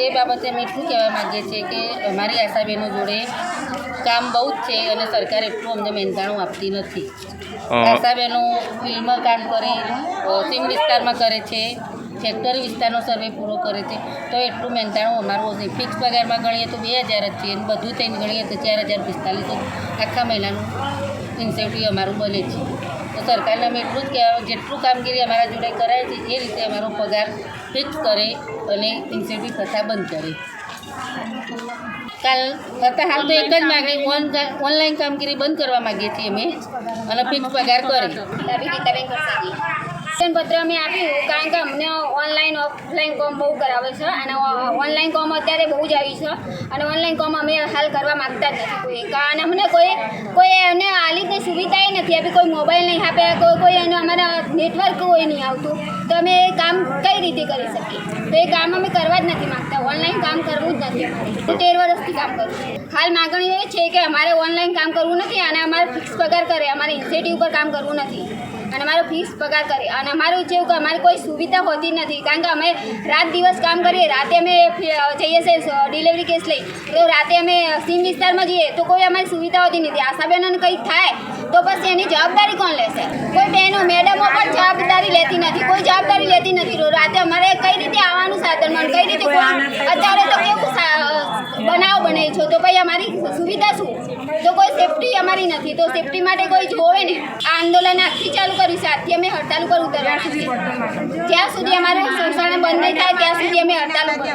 એ બાબતે અમે એટલું કહેવા માગીએ છીએ કે અમારી આશાબેનો જોડે કામ બહુ જ છે અને સરકાર એટલું અમને મહેનતાણું આપતી નથી. આશા આશાબેનો ફિલ્ડમાં કામ કરે સીમ વિસ્તારમાં કરે છે ફેક્ટરી વિસ્તારનો સર્વે પૂરો કરે છે તો એટલું મહેનતાણું અમારું હશે. ફિક્સ પગારમાં ગણીએ તો બે હજાર જ છે અને બધું થઈને ગણીએ તો ચાર હજાર પિસ્તાલીસો આખા મહિનાનું ઇન્સેન્ટિવ અમારું બને છે. તો સરકારને અમે એટલું જ કહેવા જેટલું કામગીરી અમારા જોડે કરાય છે એ રીતે અમારો પગાર ફિક્સ કરે અને ઇન્સેન્ટિવ થતાં બંધ કરે. કાલ અત્યારે હાલ તો એક જ માગણી ઓન ઓનલાઈન કામગીરી બંધ કરવા માગીએ છીએ અમે અને ફિક્સ પગાર કરે. પત્ર અમે આપ્યું કારણ કે અમને ઓનલાઈન ઓફલાઈન કોમ બહુ કરાવે છે અને ઓનલાઈન કોમ અત્યારે બહુ જ આવી છે અને ઓનલાઈન કોમ અમે હાલ કરવા માગતા જ નથી કોઈ. કારણ અમને કોઈ કોઈ રીતની સુવિધા એ નથી. આપી કોઈ મોબાઈલ નહીં આપે, કોઈ કોઈ એનું અમારા નેટવર્ક કોઈ નહીં આવતું. તો અમે એ કામ કઈ રીતે કરી શકીએ? તો એ કામ અમે કરવા જ નથી માગતા. ઓનલાઈન કામ કરવું જ નથી અમારે. તેર વર્ષથી કામ કરું છું. હાલ માગણી એ છે કે અમારે ઓનલાઈન કામ કરવું નથી અને અમારે ફિક્સ પગાર કરે. અમારે ઇન્સેટિવ પર કામ કરવું નથી. અને મારો ફિક્સ પગાર કરે. અને અમારું જેવું કે અમારી કોઈ સુવિધા હોતી નથી. કારણ કે અમે રાત દિવસ કામ કરીએ રાતે અમે જઈએ છીએ ડિલિવરી કેસ લઈ. તો રાતે અમે સીમ વિસ્તારમાં જઈએ તો કોઈ અમારી સુવિધા હોતી નથી. આશાબેનોને કંઈક થાય તો પછી એની જવાબદારી કોણ લેશે? કોઈ બહેનો મેડમો પણ જવાબદારી લેતી નથી. કોઈ જવાબદારી લેતી નથી. તો રાતે અમારે કઈ રીતે આવવાનું સાધન? મળે કઈ રીતે અત્યારે તો કેવું બનાવ બને છો? તો પછી અમારી સુવિધા શું? તો કોઈ સેફટી અમારી નથી, તો સેફટી માટે કોઈ જોવે ને. આ આંદોલન આજથી ચાલુ કર્યું છે આજથી અમે હડતાલ ઉપર ઉતરવાના જ્યાં સુધી અમારે શોષણ બંધ નહીં થાય, ત્યાં સુધી અમે હડતાલ ઉપર.